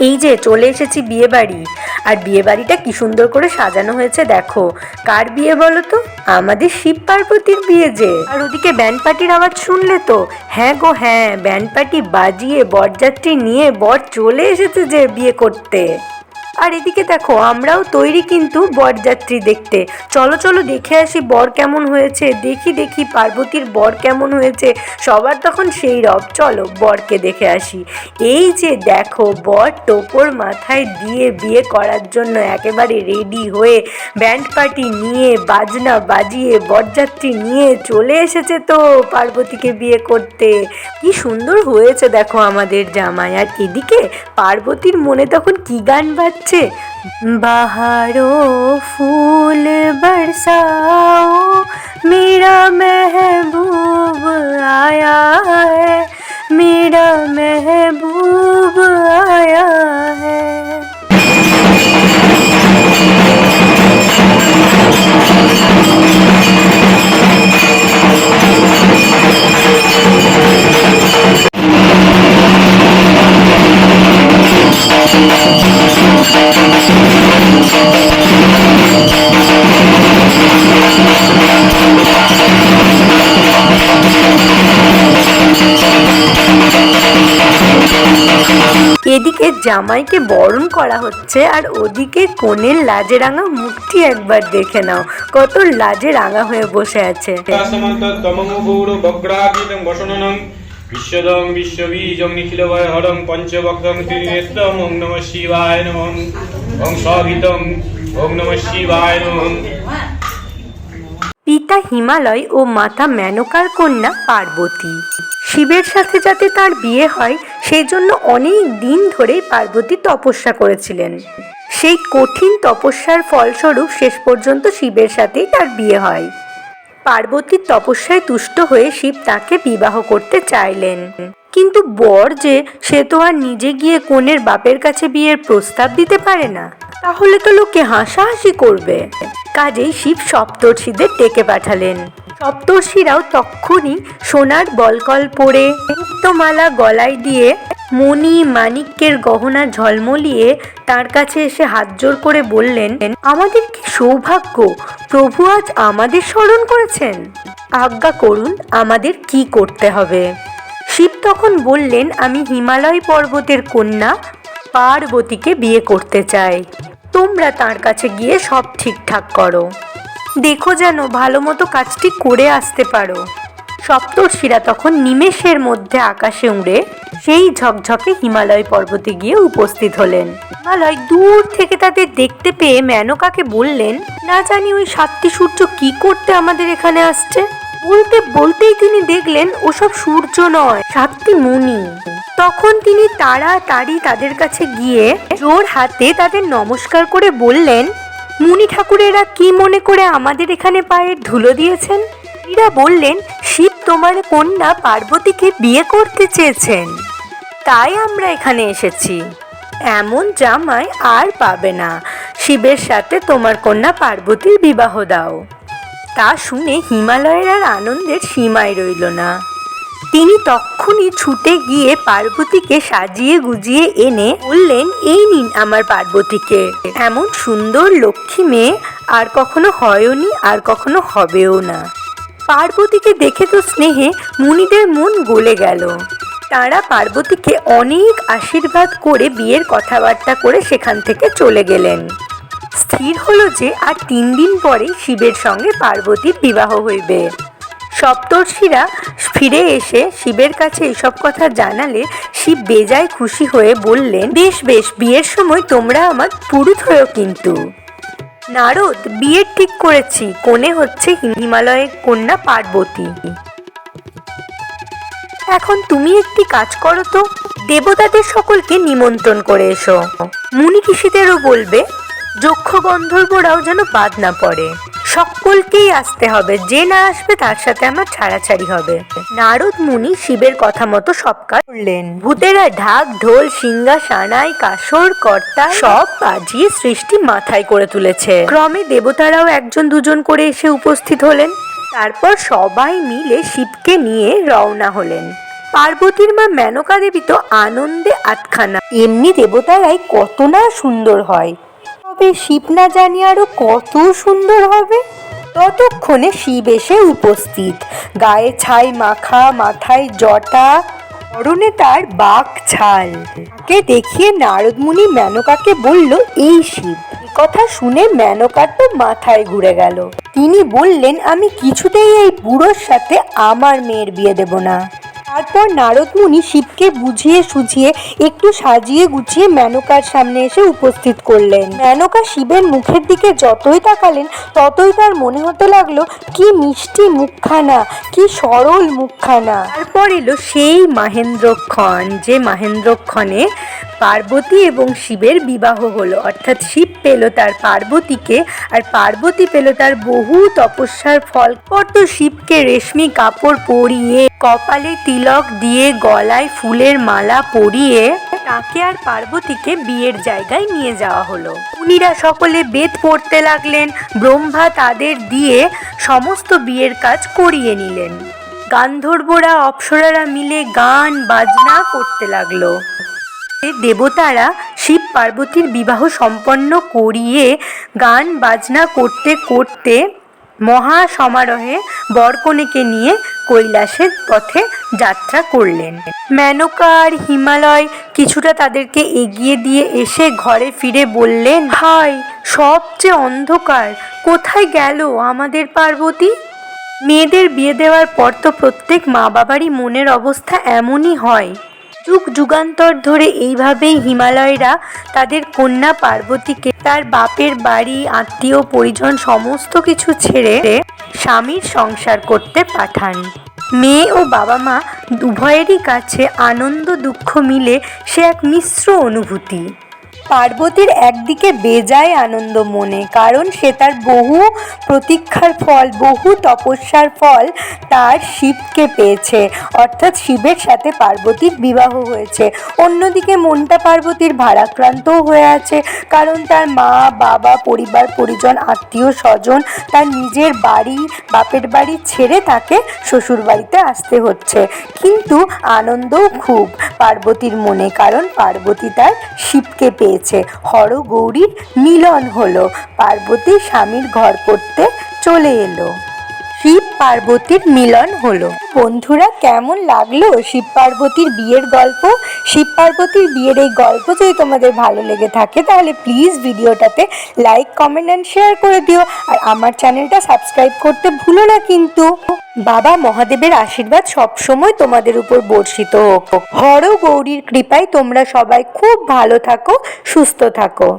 এই যে চলে এসেছি বিয়ে বাড়ি আর বিয়ে বাড়িটা কি সুন্দর করে সাজানো হয়েছে দেখো। কার বিয়ে বলো তো? আমাদের শিব পার্বতীর বিয়ে যে। আর ওদিকে ব্যান্ড পার্টির আওয়াজ শুনলে তো? হ্যাঁ গো হ্যাঁ ব্যান্ড পার্টি বাজিয়ে বরযাত্রী নিয়ে বর চলে এসেছে যে বিয়ে করতে। আর এদিকে দেখো, আমরাও তৈরি কিন্তু বরযাত্রী দেখতে। চলো চলো, দেখে আসি বর কেমন হয়েছে। দেখি দেখি, পার্বতীর বর কেমন হয়েছে। সবার তখন সেই রব। চলো, বরকে দেখে আসি। এই যে দেখো, বর টোপর মাথায় দিয়ে বিয়ে করার জন্য একেবারে রেডি হয়ে ব্যান্ড পার্টি নিয়ে, বাজনা বাজিয়ে, বরযাত্রী নিয়ে চলে এসেছে তো পার্বতীকে বিয়ে করতে। কি সুন্দর হয়েছে দেখো আমাদের জামাই। আর এদিকে পার্বতীর মনে তখন কি গান বাজছে વચ્ચે બહારો ફૂલ બરસાઓ জামাইকে বরণ করা হচ্ছে আর ওদিকে কোণের লাজে রাঙা মূর্তি একবার দেখে নাও। কত লাজে রাঙা হয়ে বসে আছে। বিশ্বদং বিশ্ববীজং নিখিলভয় হরং পঞ্চবক্রং ত্রিনেত্রম ওং নম শিবায় নম। ওং ওং নম শিবায় নম। পিতা হিমালয় ও মাতা মেনকার কন্যা পার্বতী। শিবের সাথে যাতে তার বিয়ে হয় সেই জন্য অনেক দিন ধরেই পার্বতী তপস্যা করেছিলেন। সেই কঠিন তপস্যার ফলস্বরূপ শেষ পর্যন্ত শিবের সাথেই তার বিয়ে হয়। পার্বতীর তপস্যায় তুষ্ট হয়ে শিব তাকে বিবাহ করতে চাইলেন। কিন্তু বর যে, সে তো আর নিজে গিয়ে কনের বাপের কাছে বিয়ের প্রস্তাব দিতে পারে না। তাহলে তো লোকে হাসাহাসি করবে। কাজেই শিব সপ্তর্ষিদের ডেকে পাঠালেন। সপ্তর্ষিরাও তক্ষুনি সোনার বলকল পরে মুক্তমালা গলায় দিয়ে মণি মানিক্যের গহনা ঝলমলিয়ে তার কাছে এসে হাত জোর করে বললেন, আমাদের কি সৌভাগ্য? প্রভু আজ আমাদের স্মরণ করেছেন। আজ্ঞা করুন আমাদের কি করতে হবে। শিব তখন বললেন, আমি হিমালয় পর্বতের কন্যা পার্বতীকে বিয়ে করতে চাই। তোমরা তার কাছে গিয়ে সব ঠিকঠাক করো। দেখো যেন ভালো মতো কাজটি করে আসতে পারো। সপ্তর্ষিরা তখন নিমেষের মধ্যে আকাশে উড়ে সেই ঝকঝকে হিমালয় পর্বতে গিয়ে উপস্থিত হলেন। হিমালয় দূর থেকে তাদের দেখতে পেয়ে মেনকাকে বললেন, না জানি ওই সাতটি সূর্য কি করতে আমাদের এখানে আসছে? বলতে, বলতেই তিনি দেখলেন, ওসব সূর্য নয়, সাতটি মুনি। তখন তিনি তাড়াতাড়ি তাদের কাছে গিয়ে জোর হাতে তাদের নমস্কার করে বললেন, মুনি ঠাকুরেরা কি মনে করে আমাদের এখানে পায়ের ধুলো দিয়েছেন? এরা বললেন, শিব তোমার কন্যা পার্বতীকে বিয়ে করতে চেয়েছেন। তাই আমরা এখানে এসেছি। এমন জামাই আর পাবে না। শিবের সাথে তোমার কন্যা পার্বতীর বিবাহ দাও তা শুনে হিমালয়ের আর আনন্দের সীমায় রইল না। তিনি তক্ষুনি ছুটে গিয়ে পার্বতীকে সাজিয়ে গুজিয়ে এনে বললেন, এই নিন আমার পার্বতীকে। এমন সুন্দর লক্ষ্মী মেয়ে আর কখনো হয়নি, আর কখনো হবেও না পার্বতীকে দেখে তো স্নেহে মুনিদের মন গলে গেল। তারা পার্বতীকে অনেক আশীর্বাদ করে বিয়ের কথাবার্তা করে সেখান থেকে চলে গেলেন। স্থির হলো যে আর তিন দিন পরে শিবের সঙ্গে পার্বতীর বিবাহ হইবে। সপ্তর্ষিরা ফিরে এসে শিবের কাছে এসব কথা জানালে শিব বেজায় খুশি হয়ে বললেন, বেশ বেশ, বিয়ের সময় তোমরা আমার পুরুত হয়েও কিন্তু। নারদ, বিয়ের ঠিক করেছি, কোণে হচ্ছে হিমালয়ের কন্যা পার্বতী। এখন তুমি একটি কাজ করো তো, দেবতাদের সকলকে নিমন্ত্রণ করে এসো। মুনি ঋষিদেরও বলবে যক্ষ গন্ধর্বরাও যেন বাদ না পড়ে। সকলকেই আসতে হবে। যে না আসবে, তার সাথে আমার ছাড়াছাড়ি হবে। নারদ মুনি শিবের কথা মতো সব কাজ করলেন। ভূতেরা ঢাক, ঢোল সিঙ্গা সানাই, কাসর কর্তা সব বাজিয়ে সৃষ্টি মাথায় করে তুলেছে। ক্রমে দেবতারাও একজন দুজন করে এসে উপস্থিত হলেন। তারপর সবাই মিলে শিবকে নিয়ে রওনা হলেন। পার্বতীর মা মেনকা দেবী তো আনন্দে আটখানা। এমনি দেবতারাই কত না সুন্দর হয়। তবে শিব না জানি আরও কত সুন্দর হবে? ততক্ষণে শিব এসে উপস্থিত। গায়ে ছাই মাখা, মাথায় জটা, পরনে তার বাঘ ছাল। কে দেখিয়ে নারদমুনি মেনকাকে বলল, এই শিব কথা শুনে মেনকার তো মাথায় ঘুরে গেল। তিনি বললেন, আমি কিছুতেই এই বুড়োর সাথে আমার মেয়ের বিয়ে দেব না। তারপর নারদ মুনি শিবকে বুঝিয়ে সুঝিয়ে একটু সাজিয়ে গুছিয়ে মেনকার সামনে এসে উপস্থিত করলেন। মেনকা শিবের মুখের দিকে যতই তাকালেন, ততই তার মনে হতে লাগল, কি মিষ্টি মুখখানা, কি সরল মুখখানা। তারপর এলো সেই মাহেন্দ্রক্ষণ, যে মাহেন্দ্রক্ষণে পার্বতী এবং শিবের বিবাহ হলো। অর্থাৎ শিব পেল তার পার্বতীকে আর পার্বতী পেল তার বহু তপস্যার ফল। পর তো শিবকে রেশমি কাপড় পরিয়ে, কপালে তিলক দিয়ে গলায় ফুলের মালা পরিয়ে তাকে আর পার্বতীকে বিয়ের জায়গায় নিয়ে যাওয়া হলো। উনিরা সকলে বেদ পড়তে লাগলেন। ব্রহ্মা তাদের দিয়ে সমস্ত বিয়ের কাজ করিয়ে নিলেন। গান্ধর্বরা, অপ্সরারা মিলে গান, বাজনা করতে লাগল। দেবতারা শিব পার্বতীর বিবাহ সম্পন্ন করিয়ে গান বাজনা করতে করতে মহা সমারোহে বরকনেকে নিয়ে কৈলাসের পথে যাত্রা করলেন। মেনকা আর হিমালয় কিছুটা তাদেরকে এগিয়ে দিয়ে এসে ঘরে ফিরে বললেন, হায় সবচেয়ে অন্ধকার, কোথায় গেল আমাদের পার্বতী? মেয়েদের বিয়ে দেওয়ার পর তো প্রত্যেক মা বাবারই মনের অবস্থা এমনই হয়। যুগ যুগান্তর ধরে এইভাবেই হিমালয়রা তাদের কন্যা পার্বতীকে তার বাপের বাড়ি, আত্মীয়, পরিজন সমস্ত কিছু ছেড়ে স্বামীর সংসার করতে পাঠান। মেয়ে ও বাবা মা উভয়েরই কাছে আনন্দ দুঃখ মিলে সে এক মিশ্র অনুভূতি। পার্বতীর একদিকে বেজায় আনন্দ মনে, কারণ সে তার বহু প্রতীক্ষার ফল, বহু তপস্যার ফল তার শিবকে পেয়েছে। অর্থাৎ শিবের সাথে পার্বতীর বিবাহ হয়েছে। অন্যদিকে মনটা পার্বতীর ভারাক্রান্তও হয়ে আছে, কারণ তার মা, বাবা, পরিবার, পরিজন, আত্মীয়, স্বজন, তার নিজের বাড়ি, বাপের বাড়ি ছেড়ে তাকে শ্বশুর বাড়িতে আসতে হচ্ছে। কিন্তু আনন্দও খুব পার্বতীর মনে, কারণ পার্বতী তার শিবকে পেয়েছে। হর গৌরীর মিলন হলো। পার্বতী স্বামীর ঘর করতে চলে এলো। শিব পার্বতীর মিলন হলো। বন্ধুরা, কেমন লাগল শিব পার্বতীর বিয়ের গল্প? শিব পার্বতীর বিয়ের এই গল্প যদি তোমাদের ভালো লেগে থাকে, তাহলে প্লিজ ভিডিওটাতে লাইক কমেন্ট অ্যান্ড শেয়ার করে দিও। আর আমার চ্যানেলটা সাবস্ক্রাইব করতে ভুলো না কিন্তু। বাবা মহাদেবের আশীর্বাদ সবসময় তোমাদের উপর বর্ষিত হোক। হর গৌরীর কৃপায় তোমরা সবাই খুব ভালো থাকো, সুস্থ থাকো।